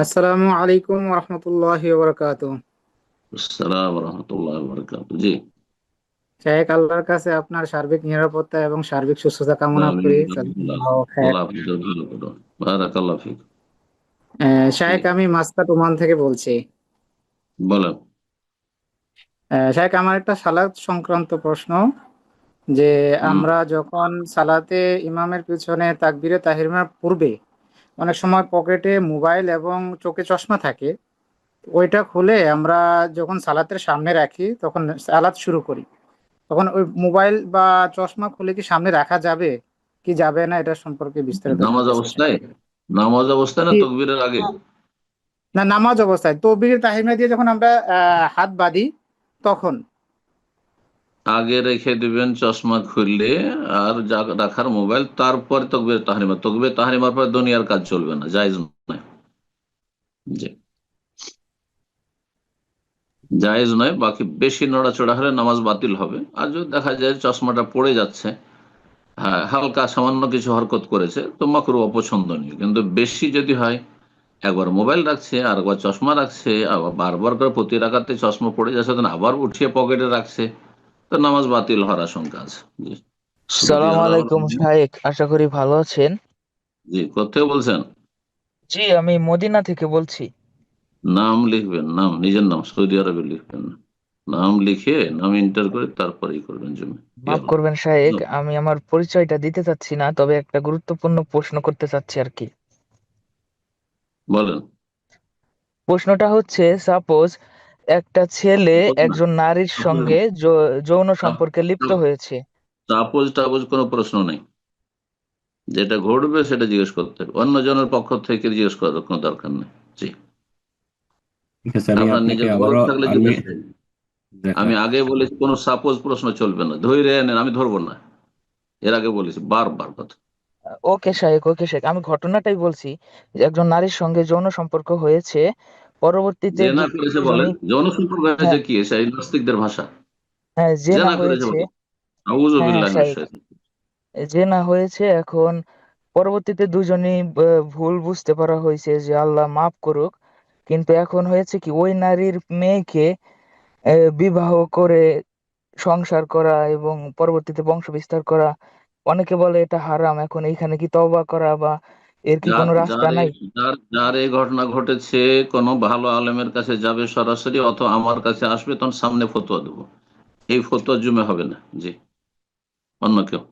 আসসালামু আলাইকুম রহমতুল্লাহি ওবরাকাতু আসসালাম রহমতুল্লাহ বরকাত জি। আল্লাহর কাছে আপনার সার্বিক নিরাপত্তা এবং সার্বিক সুস্থতা কামনা করি। আহ, আমি মাস্কাট ওমান থেকে বলছি। বলেন। শাহেক আমার একটা সালাত সংক্রান্ত প্রশ্ন। যে আমরা যখন সালাতে ইমামের পিছনে তাকবিরে তাহিরিমার পূর্বে অনেক সময় পকেটে মোবাইল এবং চোখে চশমা থাকে ওইটা খুলে আমরা যখন সালাতের সামনে রাখি তখন সালাত শুরু করি। তখন ওই মোবাইল বা চশমা খুলে কি সামনে রাখা যাবে? কি যাবে না? এটা সম্পর্কে বিস্তারিত নামাজ অবস্থায়? নামাজ অবস্থায় না। তকবীরের আগে? না নামাজ অবস্থায়। তকবীর তাহিমা দিয়ে যখন আমরা হাত বাঁধি তখন। আগে রেখে দিবেন চশমা খুললে আর যা রাখার মোবাইল, তারপর তকবীর তাহরিমা, তকবীর তাহরিমার পর দুনিয়ার কাজ চলবে না, জায়েজ নয়। জায়েজ নয়, বাকি বেশি নড়াচড়া হলে নামাজ বাতিল হবে। আর যদি দেখা যায় চশমাটা পড়ে যাচ্ছে হ্যাঁ হালকা সামান্য কিছু হরকত করেছে, তো মাকরু অপছন্দনীয়। কিন্তু বেশি যদি হয়, একবার মোবাইল রাখছে, আর একবার চশমা রাখছে, আবার বারবার করে প্রতি রাখাতে চশমা পড়ে যাচ্ছে আবার উঠিয়ে পকেটে রাখছে তো নামাজ বাতিল হওয়ার আশঙ্কা আছে। সালাম আলাইকুম আশা করি ভালো আছেন? জি কোথায় বলছেন? জি আমি মদিনা থেকে বলছি। নাম লিখবেন নাম নিজের নাম সৌদি আরবে লিখবেন না। নাম লিখে নাম এন্টার করে তারপরেই করবেন জমি। মাফ করবেন শাহেক আমি আমার পরিচয়টা দিতে চাচ্ছি না তবে একটা গুরুত্বপূর্ণ প্রশ্ন করতে চাচ্ছি আর কি। বলেন। প্রশ্নটা হচ্ছে সাপোজ একটা ছেলে একজন নারীর সঙ্গে যৌন সম্পর্কে লিপ্ত হয়েছে। তাপোজ টাপোজ কোনো প্রশ্ন নেই। যেটা ঘটবে সেটা জিজ্ঞেস করতে। হবে অন্য জনের পক্ষ থেকে জিজ্ঞেস করার কোনো দরকার নেই। জি। আমি আগে বলেছি কোনো সাপোজ প্রশ্ন চলবে না। ধৈর্য নেন আমি ধরবো না। এর আগে বলেছি বারবার কথা। ওকে শাহেক ওকে শাহেক আমি ঘটনাটাই বলছি একজন নারীর সঙ্গে যৌন সম্পর্ক হয়েছে। পরবর্তীতে জেনা করেছে বলেন। দুজনেই- হয়েছে হ্যাঁ। কি? সেই নাস্তিকদের ভাষা। হ্যাঁ জেনা হয়েছে। হ্যাঁ, মিনাশ শাইতানির এখন। পরবর্তীতে দুজনেই ভুল বুঝতে পারা হয়েছে যে আল্লাহ মাফ করুক। কিন্তু এখন হয়েছে কি ওই নারীর মেয়েকে বিবাহ করে সংসার করা এবং পরবর্তীতে বংশ বিস্তার করা। অনেকে বলে এটা হারাম। এখন এইখানে কি তওবা করা বা এর কি যার কোনো রাস্তা যার নাই? যার যার এই ঘটনা ঘটেছে কোন ভালো আলেমের কাছে যাবে সরাসরি অথবা আমার কাছে আসবে তখন সামনে ফতোয়া দেবো। এই ফতোয়া জুমে হবে না জি। অন্য কেউ।